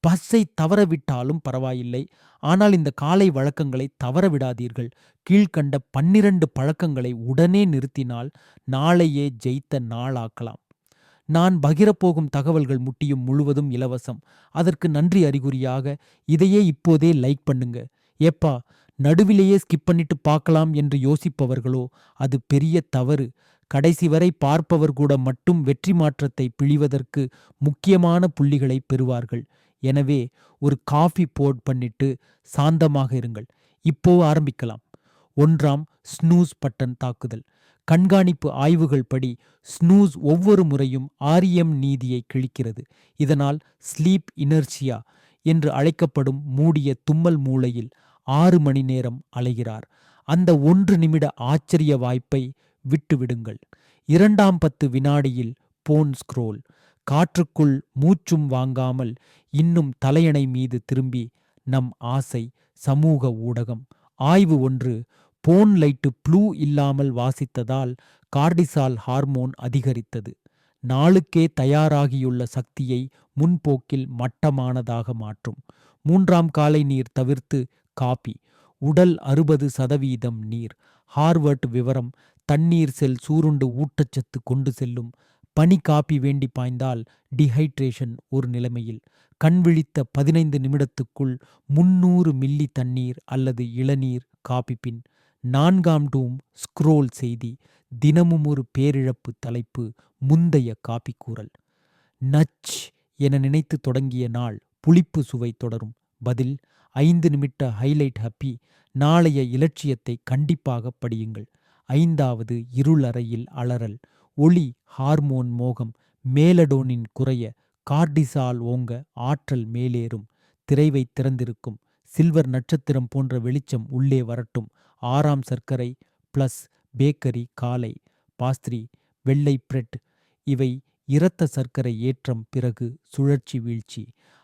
பஸ்ஸை தவறவிட்டாலும் பரவாயில்லை. ஆனால் இந்த காலை வழக்கங்களை தவறவிடாதீர்கள். கீழ்க்கண்ட பன்னிரண்டு பழக்கங்களை உடனே நிறுத்தினால் நாளையே ஜெயித்த நாளாக்கலாம். நான் பகிரப்போகும் தகவல்கள் முட்டியும் முழுவதும் இலவசம். அதற்கு நன்றி அறிகுறியாக இதையே இப்போதே லைக் பண்ணுங்க. ஏப்பா நடுவிலேயே ஸ்கிப் பண்ணிட்டு பார்க்கலாம் என்று யோசிப்பவர்களோ அது பெரிய தவறு. கடைசி வரை பார்ப்பவர் கூட மட்டும் வெற்றி மாற்றத்தை பிழிவதற்கு முக்கியமான புள்ளிகளை பெறுவார்கள். எனவே ஒரு காஃபி போட் பண்ணிட்டு சாந்தமாக இருங்கள். இப்போ ஆரம்பிக்கலாம். ஒன்றாம் ஸ்னூஸ் பட்டன் தாக்குதல். கண்காணிப்பு ஆய்வுகள் படி ஸ்னூஸ் ஒவ்வொரு முறையும் ஆரியம் நீதியை கிழிக்கிறது. இதனால் ஸ்லீப் இனர்ஷியா என்று அழைக்கப்படும் மூடிய தும்மல் மூளையில் ஆறு மணி நேரம் அலைகிறார். அந்த ஒன்று நிமிட ஆச்சரிய வாய்ப்பை விட்டுவிடுங்கள். இரண்டாம் பத்து வினாடியில் போன் ஸ்க்ரோல். காற்றுக்குள் மூச்சும் வாங்காமல் இன்னும் தலையணை மீது திரும்பி நம் ஆசை சமூக ஊடகம். ஆய்வு ஒன்று போன் லைட்டு ப்ளூ இல்லாமல் வாசித்ததால் கார்டிசால் ஹார்மோன் அதிகரித்தது. நாளுக்கே தயாராகியுள்ள சக்தியை முன்போக்கில் மட்டமானதாக மாற்றும். மூன்றாம் காலை நீர் தவிர்த்து காபி உடல் அறுபது சதவீதம் நீர். ஹார்வர்ட் விவரம் தண்ணீர் செல் சூருண்டு ஊட்டச்சத்து கொண்டு செல்லும் பனி காப்பி வேண்டி பாய்ந்தால் டிஹைட்ரேஷன் ஒரு நிலைமையில். கண் விழித்த பதினைந்து நிமிடத்துக்குள் முன்னூறு மில்லி தண்ணீர் அல்லது இளநீர் காபி பின் நான்காம் டூம் ஸ்க்ரோல் செய்தி தினமும் ஒரு பேரிழப்பு தலைப்பு முந்தைய காப்பி கூறல் நச் என நினைத்து தொடங்கிய நாள் புளிப்பு சுவை தொடரும். பதில் ஐந்து நிமிட ஹைலைட் ஹப்பி நாளைய இலட்சியத்தை கண்டிப்பாக படியுங்கள். ஐந்தாவது இருளறையில் அலறல். ஒளி ஹார்மோன் மோகம் மேலடோனின் குறைய கார்டிசால் ஓங்க ஆற்றல் மேலேறும் திரைவை திறந்திருக்கும் சில்வர் நட்சத்திரம் போன்ற வெளிச்சம் உள்ளே வரட்டும் ஆறாம் சர்க்கரை பிளஸ் பேக்கரி காலை பாஸ்திரி வெள்ளை பிரெட் இவை இரத்த சர்க்கரை ஏற்றம் பிறகு சுழற்சி வீழ்ச்சி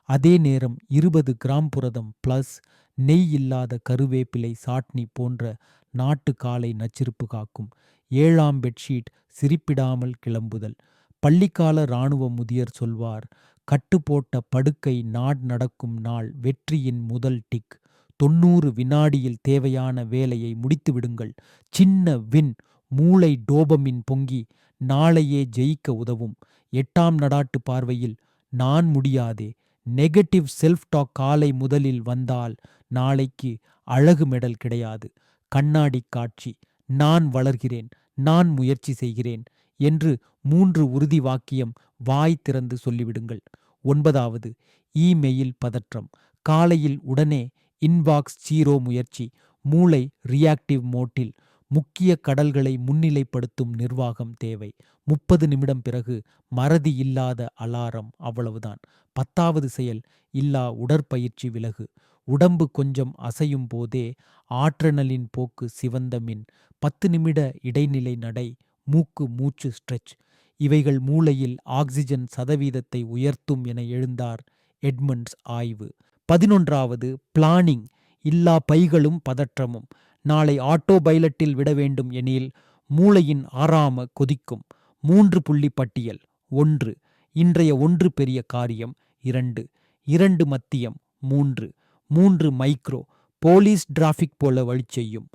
அதே நேரம் இருபது கிராம் புரதம் பிளஸ் நெய் இல்லாத கருவேப்பிலை சாட்னி போன்ற நாட்டு காலை நச்சிருப்பு காக்கும். ஏழாம் பெட்ஷீட் சிரிப்பிடாமல் கிளம்புதல். பள்ளிக்கால இராணுவ முதியர் சொல்வார் கட்டு போட்ட படுக்கை நாட் நடக்கும் நாள் வெற்றியின் முதல் டிக். தொண்ணூறு வினாடியில் தேவையான வேலையை முடித்துவிடுங்கள் சின்ன வின் மூளை டோபமின் பொங்கி நாளையே ஜெயிக்க உதவும். எட்டாம் நடாட்டு பார்வையில் நான் முடியாதே. நெகட்டிவ் செல்ஃப் டாக் காலை முதலில் வந்தால் நாளைக்கு அழகு மெடல் கிடையாது. கண்ணாடி காட்சி நான் வளர்கிறேன் நான் முயற்சி செய்கிறேன் என்று மூன்று உறுதி வாக்கியம் வாய் திறந்து சொல்லிவிடுங்கள். ஒன்பதாவது இமெயில் பதற்றம். காலையில் உடனே இன்பாக்ஸ் ஜீரோ முயற்சி. மூளை ரியாக்டிவ் மோட்டில். முக்கிய கடல்களை முன்னிலைப்படுத்தும் நிர்வாகம் தேவை. முப்பது நிமிடம் பிறகு மறதி இல்லாத அலாரம் அவ்வளவுதான். பத்தாவது செயல் இல்லா உடற்பயிற்சி விலகு. உடம்பு கொஞ்சம் அசையும் போதே ஆற்றனலின் போக்கு சிவந்த மின் பத்து நிமிட இடைநிலை நடை மூக்கு மூச்சு ஸ்ட்ரெச். இவைகள் மூளையில் ஆக்சிஜன் சதவீதத்தை உயர்த்தும் என எழுந்தார் எட்மண்ட்ஸ் ஆய்வு. பதினொன்றாவது பிளானிங் இல்லா பைகளும் பதற்றமும். நாளை ஆட்டோ பைலட்டில் விட வேண்டும் எனில் மூளையின் ஆறாம கொதிக்கும். மூன்று புள்ளி பட்டியல் ஒன்று. இன்றைய ஒன்று பெரிய காரியம் இரண்டு. இரண்டு மத்தியம் மூன்று. மூன்று மைக்ரோ. போலீஸ் டிராஃபிக் போல வழி செய்யும்.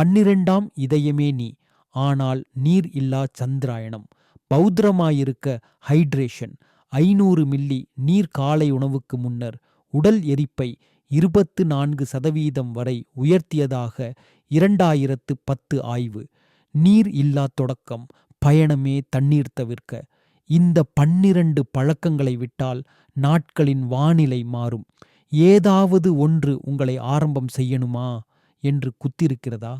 பன்னிரெண்டாம் இதயமே நீ. ஆனால் நீர் இல்லா சந்திராயணம். பௌத்திரமாயிருக்க ஹைட்ரேஷன் ஐநூறு மில்லி நீர் காலை உணவுக்கு முன்னர் உடல் எரிப்பை இருபத்து நான்கு சதவீதம் வரை உயர்த்தியதாக இரண்டாயிரத்து பத்து ஆய்வு. நீர் இல்லா தொடக்கம். பயணமே தண்ணீர் தவிர்க்க. இந்த பன்னிரண்டு பழக்கங்களை விட்டால் நாட்களின் வானிலை மாறும். ஏதாவது ஒன்று உங்களை ஆரம்பம் செய்யணுமா என்று குத்திருக்கிறதா?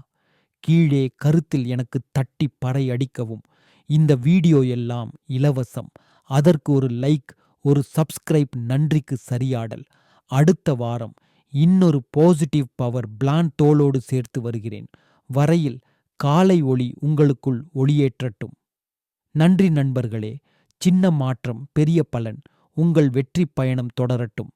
கீழே கருத்தில் எனக்கு தட்டி பறை அடிக்கவும். இந்த வீடியோ எல்லாம் இலவசம். அதற்கு ஒரு லைக் ஒரு சப்ஸ்கிரைப் நன்றிக்கு சரியாடல். அடுத்த வாரம் இன்னொரு பாசிட்டிவ் பவர் பிளான் தோளோடு சேர்த்து வருகிறேன். வரையில் காலை ஒளி உங்களுக்குள் ஒளியேற்றட்டும். நன்றி நண்பர்களே. சின்ன மாற்றம் பெரிய பலன். உங்கள் வெற்றி பயணம் தொடரட்டும்.